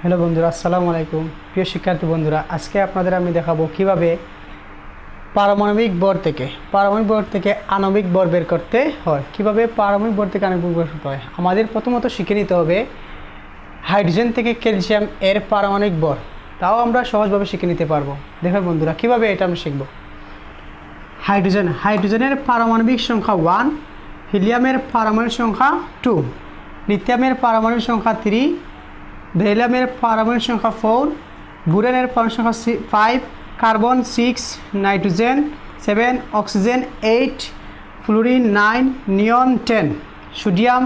Hello বন্ধুরা, আসসালামু আলাইকুম। প্রিয় শিক্ষার্থী বন্ধুরা, আজকে আপনাদের আমি দেখাবো কীভাবে পারমাণবিক বর থেকে, পারমাণবিক বর থেকে আণবিক বর বের করতে হয়। কীভাবে পারমাণবিক বর থেকে আণবিক বর করতে হয়? আমাদের প্রথমত শিখে নিতে হবে হাইড্রোজেন থেকে ক্যালসিয়াম এর পারমাণবিক বর তাও আমরা সহজভাবে শিখে নিতে পারব। দেখবেন বন্ধুরা, কীভাবে এটা আমরা শিখব? হাইড্রোজেন, হাইড্রোজেনের পারমাণবিক সংখ্যা ওয়ান হিলিয়ামের পারমাণবিক সংখ্যা টু লিথিয়ামের পারমাণবিক সংখ্যা থ্রি বেরিলিয়ামের পারমাণবিক সংখ্যা ফোর বুরেনের পারমাণবিক সংখ্যা five carbon six nitrogen seven oxygen eight fluorine nine neon ten sodium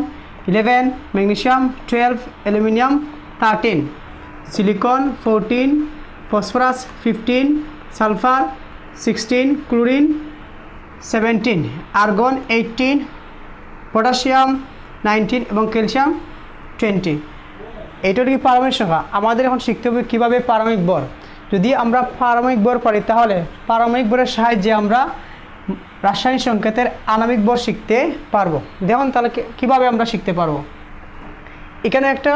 eleven magnesium twelve aluminium thirteen silicon fourteen phosphorus fifteen sulphur sixteen chlorine seventeen argon eighteen potassium nineteen এবং calcium twenty এইটা কি পারমাণবিক সংখ্যা। আমাদের এখন শিখতে হবে কীভাবে পারমাণবিক বর। যদি আমরা পারমাণবিক বর পারি, তাহলে পারমাণবিক বরের সাহায্যে আমরা রাসায়নিক সংকেতের আণবিক বর শিখতে পারব। দেখুন তাহলে কীভাবে আমরা শিখতে পারব। এখানে একটা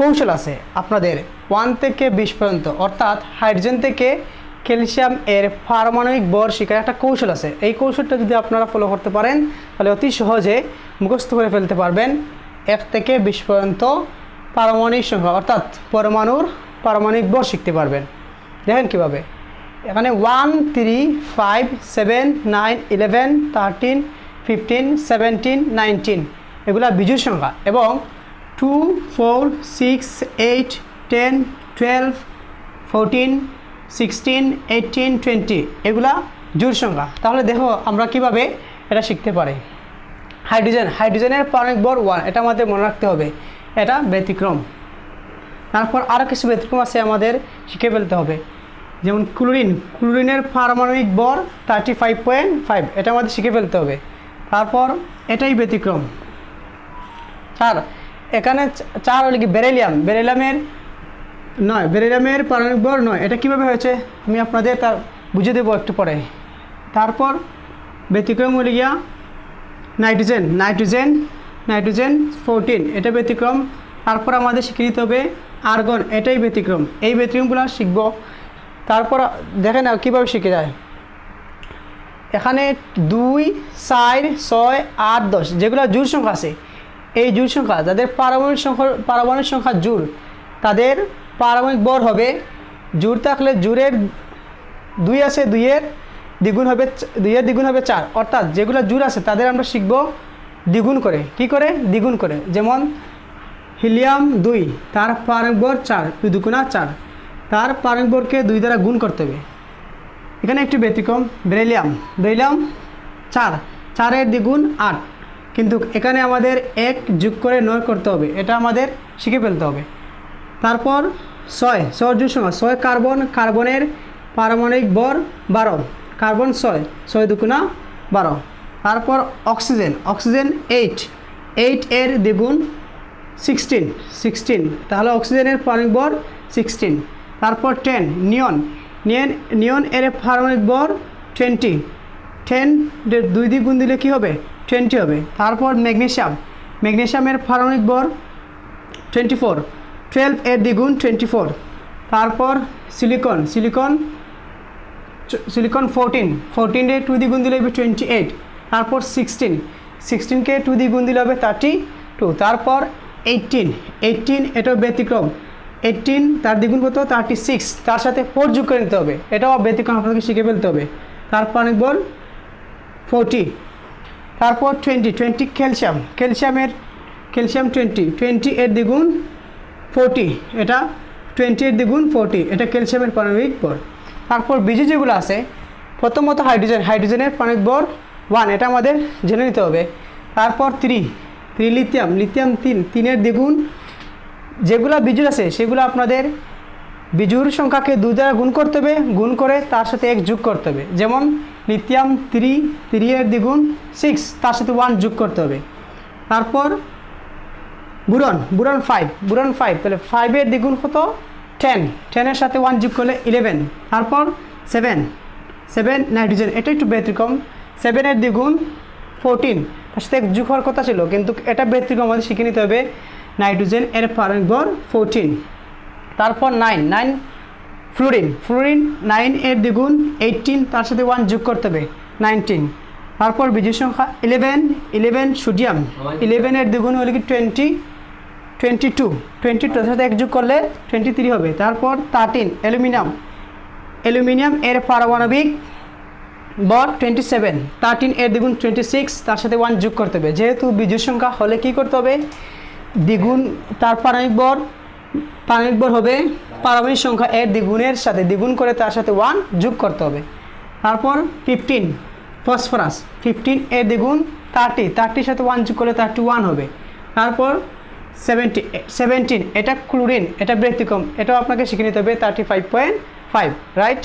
কৌশল আছে আপনাদের ওয়ান থেকে বিশ পর্যন্ত, অর্থাৎ হাইড্রোজেন থেকে ক্যালসিয়াম এর পারমাণবিক বর শেখার একটা কৌশল আছে। এই কৌশলটা যদি আপনারা ফলো করতে পারেন, তাহলে অতি সহজে মুখস্থ করে ফেলতে পারবেন। এক থেকে বিশ পর্যন্ত পারমাণবিক সংখ্যা, অর্থাৎ পরমাণুর পারমাণবিক বর শিখতে পারবেন। দেখেন কীভাবে। এখানে one, three, five, seven, nine, eleven, thirteen, fifteen, seventeen, nineteen, এগুলা বিজুর সংখ্যা। এবং two, four, six, eight, ten, twelve, fourteen, sixteen eighteen twenty, এগুলা জোর সংখ্যা। তাহলে দেখো আমরা কীভাবে এটা শিখতে পারি। হাইড্রোজেন, হাইড্রোজেনের পারমাণবিক বর ওয়ান, এটা আমাদের মনে রাখতে হবে। এটা ব্যতিক্রম। তারপর আরও কিছু ব্যতিক্রম আছে আমাদের, শিখে ফেলতে হবে। যেমন ক্লোরিন, ক্লোরিনের পারমাণবিক বর থার্টি ফাইভ পয়েন্ট ফাইভ এটা আমাদের শিখে ফেলতে হবে। তারপর এটাই ব্যতিক্রম। চার, এখানে চার হলো কি বেরেলিয়াম। বেরেলিয়ামের নয়, বেরেলিয়ামের পারমাণবিক বর নয়। এটা কীভাবে হয়েছে? আমি আপনাদের তার বুঝে দেবো একটু পরে। তারপর ব্যতিক্রম হলে গিয়া নাইট্রোজেন। নাইট্রোজেন নাইট্রোজেন ফোরটিন, এটা ব্যতিক্রম। তারপর আমাদের নিতে হবে আর্গন, এটাই ব্যতিক্রম। এই ব্যতিক্রমগুলো শিখব। তারপর দেখে না কীভাবে শিখে যায়। এখানে দুই, চার, ছয়, আট, দশ, যেগুলো জোর সংখ্যা আছে, এই জোর সংখ্যা, যাদের পারমাণবিক সংখ্যা পারমাণবিক সংখ্যা জোর তাদের পারমাণবিক বর হবে জোর থাকলে জোরের দুই আছে দুইয়ের, দ্বিগুণ হবে, দুইয়ের দ্বিগুণ হবে চার। অর্থাৎ যেগুলো জোর আছে, তাদের আমরা শিখব দ্বিগুণ করে। কি করে? দ্বিগুণ করে। যেমন হিলিয়াম দুই, তার পারমাণবিক বর চার, দুই দুগুণা চার, তার পারমাণবিক বরকে দুই দ্বারা গুণ করতে হবে। এখানে একটি ব্যতিক্রম, বেরিলিয়াম। বেরিলিয়াম চার চারের দ্বিগুণ আট। কিন্তু এখানে আমাদের এক যোগ করে নয় করতে হবে। এটা আমাদের শিখে ফেলতে হবে। তারপর ছয় ছয় যোগ সংখ্যা ছয় কার্বন, কার্বনের পারমাণবিক বর বারো। কার্বন ছয় ছয় দুগুণা বারো। তারপর অক্সিজেন অক্সিজেন এইট এইট এর দ্বিগুণ সিক্সটিন সিক্সটিন। তাহলে অক্সিজেনের পারমাণবিক বর সিক্সটিন। তারপর টেন, নিয়ন। নিয়ন নিয়ন এর পারমাণবিক বর টোয়েন্টি। টেন দুই দিয়ে গুণ দিলে কী হবে? টোয়েন্টি হবে। তারপর ম্যাগনেশিয়াম। ম্যাগনেশিয়ামের পারমাণবিক বর টোয়েন্টি ফোর। টুয়েলভ এর দ্বিগুণ টোয়েন্টি ফোর। তারপর silicon. Silicon silicon fourteen. ফোরটিনে two দ্বিগুণ দিলে হবে টোয়েন্টি এইট। তারপর সিক্সটিন সিক্সটিনকে টু দ্বিগুণ দিলে হবে থার্টি টু তারপর এইটিন এইটিন এটাও ব্যতিক্রম। এইটিন তার দ্বিগুণ কত? থার্টি সিক্স তার সাথে ফোর যোগ করে নিতে হবে। এটাও ব্যতিক্রম, আপনাকে শিখে ফেলতে হবে। তারপর অনেক বল ফোরটি তারপর টোয়েন্টি টোয়েন্টি ক্যালসিয়াম ক্যালসিয়ামের ক্যালসিয়াম টোয়েন্টি টোয়েন্টি এর দ্বিগুণ ফোরটি এটা টোয়েন্টি এর দ্বিগুণ ফোরটি এটা ক্যালসিয়ামের পারমাণবিক বর তারপর বিজু যেগুলো আছে, প্রথমত হাইড্রোজেন হাইড্রোজেনের পারমাণবিক বর ওয়ান, এটা আমাদের জেনে নিতে হবে। তারপর থ্রি থ্রি লিথিয়াম লিথিয়াম তিন, তিনের দ্বিগুণ। যেগুলো বিজুর আছে, সেগুলো আপনাদের বিজুর সংখ্যাকে দুই দ্বারা গুণ করতে হবে, গুণ করে তার সাথে এক যোগ করতে হবে। যেমন লিথিয়াম থ্রি থ্রি এর দ্বিগুণ সিক্স তার সাথে ওয়ান যোগ করতে হবে। তারপর, boron boron five boron five তাহলে ফাইভের দ্বিগুণ কত? টেন টেনের সাথে ওয়ান যোগ করলে ইলেভেন তারপর সেভেন সেভেন নাইট্রোজেন এটা একটু ব্যতিক্রম। সেভেনের দ্বিগুণ ফোরটিন তার সাথে যোগ হওয়ার কথা ছিল, কিন্তু এটা ব্যতিক্রম আমাদের শিখে নিতে হবে। নাইট্রোজেন এর পারমাণবিক ফোরটিন তারপর nine nine fluorine fluorine nine এর দ্বিগুণ এইটিন তার সাথে ওয়ান যোগ করতে হবে নাইনটিন তারপর বিজয় সংখ্যা ইলেভেন ইলেভেন সোডিয়াম ইলেভেনের দ্বিগুণ হলে কি twenty twenty two twenty two সাথে যোগ করলে টোয়েন্টি থ্রি হবে। তারপর থার্টিন অ্যালুমিনিয়াম অ্যালুমিনিয়াম এর পারমাণবিক বর টোয়েন্টি সেভেন থার্টিন এর দ্বিগুণ টোয়েন্টি সিক্স তার সাথে ওয়ান যোগ করতে হবে। যেহেতু বিজুর সংখ্যা হলে কি করতে হবে? দ্বিগুণ, তার পারমাণবিক বর পারমাণবিক বর হবে পারমাণবিক সংখ্যা এর দ্বিগুণের সাথে, দ্বিগুণ করে তার সাথে ওয়ান যোগ করতে হবে। তারপর ফিফটিন ফসফরাস ফিফটিন এর দ্বিগুণ থার্টি থার্টির সাথে ওয়ান যোগ করলে থার্টি ওয়ান হবে। তারপর সেভেন্টি সেভেন্টিন এটা ক্লোরিন এটা ব্যতিক্রম, এটাও আপনাকে শিখে নিতে হবে thirty five point five right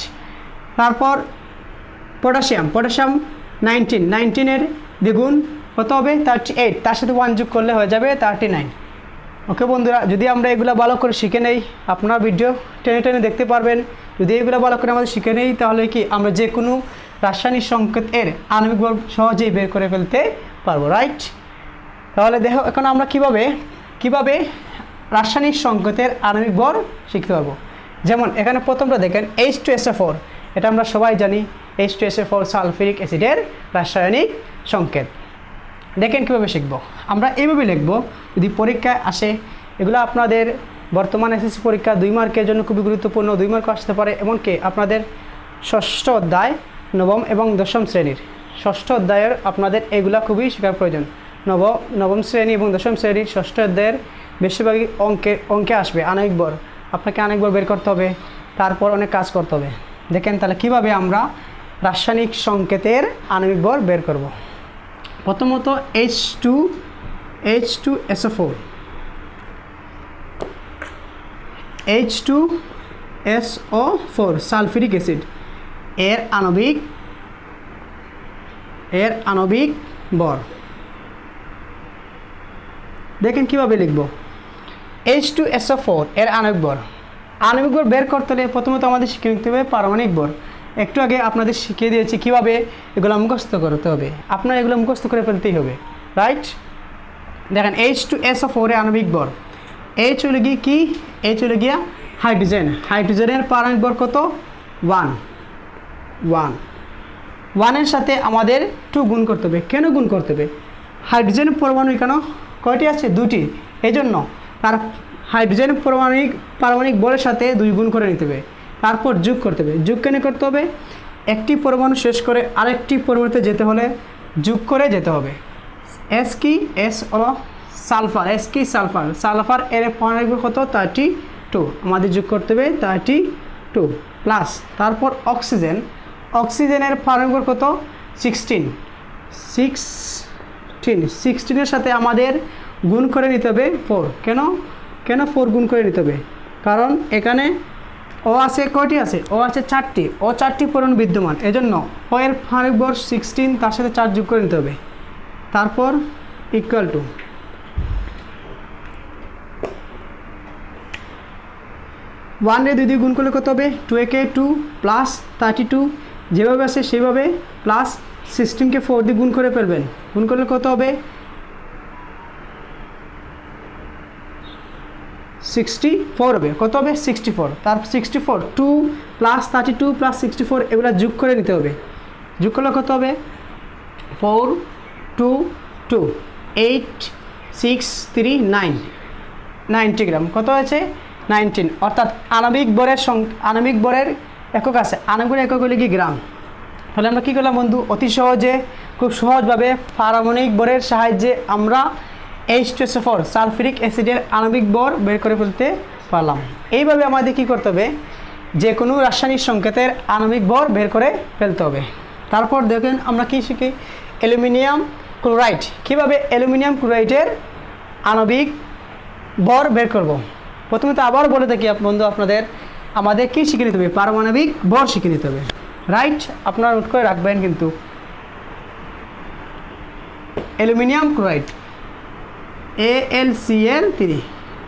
তারপর পটাশিয়াম পটাশিয়াম নাইনটিন নাইনটিনের দ্বিগুণ কত হবে থার্টি এইট তার সাথে ওয়ান যোগ করলে হয়ে যাবে থার্টি নাইন ওকে বন্ধুরা, যদি আমরা এগুলো ভালো করে শিখে নেই, আপনারা ভিডিও টেনে টেনে দেখতে পারবেন। যদি এগুলো ভালো করে আমাদের শিখে নেই, তাহলে কি আমরা যে কোনো রাসায়নিক সংকেত এর আণবিক বল সহজেই বের করে ফেলতে পারব রাইট তাহলে দেখো, এখন আমরা কীভাবে কীভাবে রাসায়নিক সংকেতের আণবিক বল শিখতে পারব? যেমন, এখানে প্রথমটা দেখেন H two S A four এটা আমরা সবাই জানি H two S four sulphuric অ্যাসিডের রাসায়নিক সংকেত। দেখেন কীভাবে শিখব। আমরা এইভাবে লিখব, যদি পরীক্ষায় আসে, এগুলো আপনাদের বর্তমান এসএসসি পরীক্ষা দুই মার্কের জন্য খুবই গুরুত্বপূর্ণ, দুই মার্ক আসতে পারে, এমনকি আপনাদের ষষ্ঠ অধ্যায়, নবম এবং দশম শ্রেণির। ষষ্ঠ অধ্যায়ের আপনাদের এগুলা খুবই শেখার প্রয়োজন। নব, নবম শ্রেণি এবং দশম শ্রেণির ষষ্ঠ অধ্যায়ের বেশিরভাগই অঙ্কে অঙ্কে আসবে অনেকবার আপনাকে অনেকবার বের করতে হবে, তারপর অনেক কাজ করতে হবে। দেখেন তাহলে কীভাবে আমরা রাসায়নিক সংকেতের আণবিক বর বের করব? প্রথমত H two H two S O four H two S O four sulphuric acid. এর আণবিক এর আণবিক বর দেখেন কীভাবে লিখব? এইচ টু এসও ফোর এর আণবিক বর আণবিক বর বের করতে হলে প্রথমত আমাদের শিখে নিতে হবে পারমাণবিক বর। একটু আগে আপনাদের শিখিয়ে দিয়েছি কীভাবে এগুলো মুখস্থ করতে হবে। আপনার এগুলো মুখস্থ করে ফেলতেই হবে। রাইট দেখেন এইচ টু এস অফ ফোরে আণবিক বর। এইচ হলে গিয়ে কি? এইচ হলে গিয়া হাইড্রোজেন। হাইড্রোজেনের পারমাণবিক বর কত? ওয়ান ওয়ান ওয়ানের সাথে আমাদের টু গুণ করতে হবে। কেন গুণ করতে হবে? হাইড্রোজেন পরমাণু কেন কয়টি আছে? দুটি। এই জন্য তার হাইড্রোজেন পারমাণবিক পারমাণবিক বলের সাথে দুই গুণ করে নিতে হবে। তারপর যোগ করতে হবে। যোগ কেন করতে হবে? একটি পরমাণু শেষ করে আরেকটি পরমাণুতে যেতে হলে যোগ করে যেতে হবে। এস কি? S O sulphur. এস কি? সালফার। সালফার এর পারমাণবিক কত? থার্টি টু আমাদের যোগ করতে হবে থার্টি টু প্লাস তারপর অক্সিজেন অক্সিজেনের পারমাণবিক কত? সিক্সটিন সিক্সটিন সিক্সটিনের সাথে আমাদের গুণ করে নিতে হবে ফোর কেন? কেন ফোর গুণ করে নিতে হবে? কারণ এখানে ও আছে কয়টি আছে? ও আছে চারটি। ও চারটি পূরণ বিদ্যমান। এজন্য ও এর ফাঁড়িক বর সিক্সটিন তার সাথে চার যোগ করে নিতে হবে। তারপর ইকুয়াল টু ওয়ান রে দুই দুই গুণ করলে কত হবে? টু একে টু প্লাস থার্টি টু যেভাবে আছে সেভাবে প্লাস সিক্সটিনকে ফোর দিয়ে গুণ করে ফেলবেন। গুণ করলে কত হবে? সিক্সটি ফোর হবে। কত হবে? সিক্সটি ফোর তার sixty four two plus thirty two plus sixty four এগুলো যোগ করে নিতে হবে। যোগ করলে কত হবে? Four two two eight six three nine ninety gram কত হয়েছে? নাইনটিন অর্থাৎ আণবিক বরের সং আণবিক বরের একক আছে। আণবিক একক হলে কি? গ্রাম তাহলে আমরা কী করলাম বন্ধু? অতি সহজে, খুব সহজভাবে পারমাণবিক বরের সাহায্যে আমরা এইচ সালফিরিক অ্যাসিডের আণবিক বর বের করে ফেলতে পারলাম। এইভাবে আমাদের কী করতে হবে? যে কোনো রাসায়নিক সংকেতের আণবিক বর বের করে ফেলতে হবে। তারপর দেখেন আমরা কী শিখি? Aluminium chloride. কীভাবে অ্যালুমিনিয়াম ক্লোরাইডের আণবিক বর বের করব? প্রথমে তো আবার বলে থাকি বন্ধু আপনাদের, আমাদের কী শিখে নিতে হবে? পারমাণবিক বর শিখে নিতে হবে। রাইট আপনারা নোট করে রাখবেন কিন্তু। Aluminium chloride. A L C L three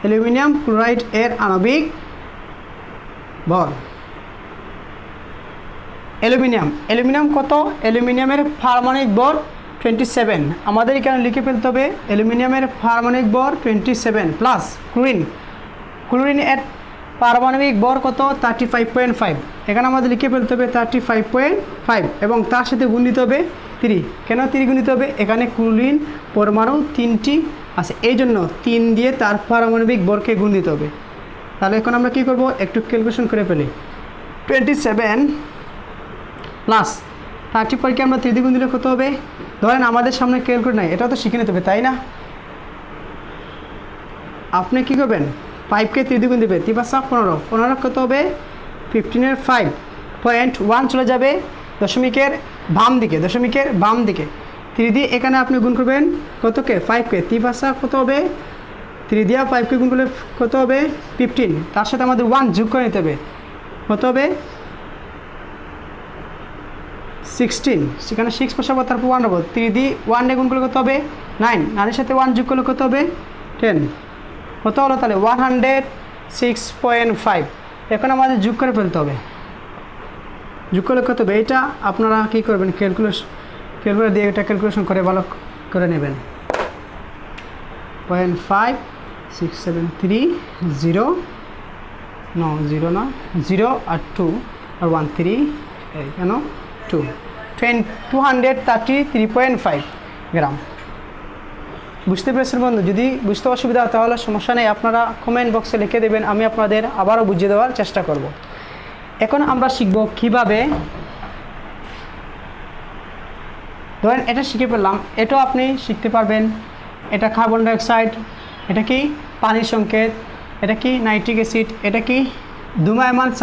aluminium chloride এর আণবিক বর অ্যালুমিনিয়াম অ্যালুমিনিয়াম কত? অ্যালুমিনিয়ামের পারমাণবিক বর টোয়েন্টি সেভেন আমাদের এখানে লিখে ফেলতে হবে, অ্যালুমিনিয়ামের পারমাণবিক বর twenty seven plus chlorine. Chlorine এর পারমাণবিক বর কত? থার্টি ফাইভ পয়েন্ট ফাইভ এখানে আমাদের লিখে ফেলতে হবে থার্টি ফাইভ পয়েন্ট ফাইভ এবং তার সাথে গুণ দিতে হবে থ্রি কেন থ্রি গুণ দিতে হবে? এখানে কুলিন পরমাণু তিনটি আছে এই জন্য তিন দিয়ে তার পারমাণবিক বরকে গুণ দিতে হবে। তাহলে এখন আমরা কী করব? একটু ক্যালকুলেশন করে ফেলি। টোয়েন্টি সেভেন প্লাস থার্টি পরকে আমরা থ্রি দিলে কত হবে? ধরেন আমাদের সামনে ক্যালকুলেট নাই, এটাও তো শিখে নিতে হবে, তাই না? আপনি কী করবেন? ফাইভকে থ্রি দ্বিগুণ দেবে তিন পাঁচা পনেরো পনেরো কত হবে? ফিফটিনের ফাইভ পয়েন্ট ওয়ান চলে যাবে দশমিকের বাম দিকে, দশমিকের বাম দিকে। থ্রি দিয়ে এখানে আপনি গুণ করবেন কতকে? ফাইভকে তিন পাঁচা কত হবে? থ্রি দিয়া ফাইভকে গুণ করলে কত হবে? ফিফটিন তার সাথে আমাদের ওয়ান যোগ করে নিতে হবে। কত হবে? সিক্সটিন সেখানে সিক্স বসাবো, তারপর ওয়ান হব থ্রি দি ওয়ান দিয়ে গুণ করলে কত হবে? নাইন নাইনের সাথে ওয়ান যোগ করলে কত হবে? টেন কত হলো তাহলে? One hundred six point five এখন আমাদের যোগ করে ফেলতে হবে। যোগ করলে কত হবে? এইটা আপনারা কী করবেন? ক্যালকুলেশন ক্যালকুলেটর দিয়ে এটা ক্যালকুলেশন করে ভালো করে নেবেন। Point five, six, seven, three, zero, ন, জিরো না, জিরো আর টু, আর ওয়ান, থ্রি কেন? Two. Ten two hundred thirty three point five gram. বুঝতে পেরেছেন বন্ধু? যদি বুঝতে অসুবিধা হয় তাহলে সমস্যা নেই। আপনারা কমেন্ট বক্সে লিখে দেবেন, আমি আপনাদের আবারও বুঝিয়ে দেওয়ার চেষ্টা করব। এখন আমরা শিখব কীভাবে ধরেন এটা শিখে ফেললাম, এটাও আপনি শিখতে পারবেন। এটা কার্বন ডাইঅক্সাইড, এটা কি পানির সংকেত, এটা কি নাইট্রিক অ্যাসিড, এটা কি ধুমায়মান